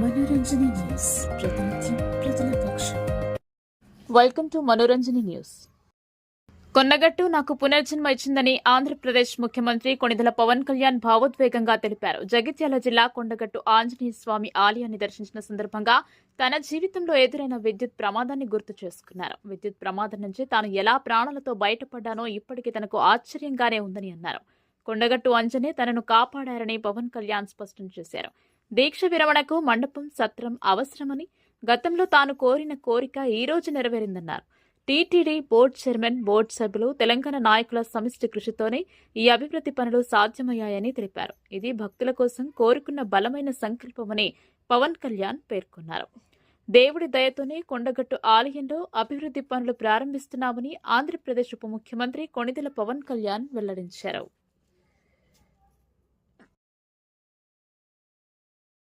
మనోరంజని న్యూస్. ప్రతినిత్యం ప్రజల పక్షం వెల్కమ్ టు మనోరంజని న్యూస్. కొన్నగట్టు నాకు పునర్జన్మ ఇచ్చిందని ఆంధ్రప్రదేశ్ ముఖ్యమంత్రి కొణిదెల పవన్ కళ్యాణ్ భావోద్వేగంగా తెలిపారు. జగిత్యాల జిల్లా కొండగట్టు ఆంజనేయ స్వామి ఆలయాన్ని దర్శించిన సందర్భంగా తన జీవితంలో ఎదురైన విద్యుత్ ప్రమాదాన్ని గుర్తు చేసుకున్నారు. విద్యుత్ ప్రమాదం నుంచి తాను ఎలా ప్రాణాలతో బయటపడ్డానో ఇప్పటికీ తనకు ఆశ్చర్యంగానే ఉందని అన్నారు. కొండగట్టు అంజనే తనను కాపాడారని పవన్ కళ్యాణ్ స్పష్టం చేశారు. దీక్ష విరమణకు మండపం సత్రం అవసరమని గతంలో తాను కోరిన కోరిక ఈ రోజు నెరవేరిందన్నారు. టీటీడీ బోర్డు చైర్మన్ బోర్డు సభ్యులు తెలంగాణ నాయకుల సమిష్టి కృషితోనే ఈ అభివృద్ధి పనులు సాధ్యమయ్యాయని తెలిపారు. ఇది భక్తుల కోసం కోరుకున్న బలమైన సంకల్పమని పవన్ కళ్యాణ్ పేర్కొన్నారు. దేవుడి దయతోనే కొండగట్టు ఆలయంలో అభివృద్ధి పనులు ప్రారంభిస్తున్నామని ఆంధ్రప్రదేశ్ ఉప ముఖ్యమంత్రి కొణిదెల పవన్ కళ్యాణ్ వెల్లడించారు.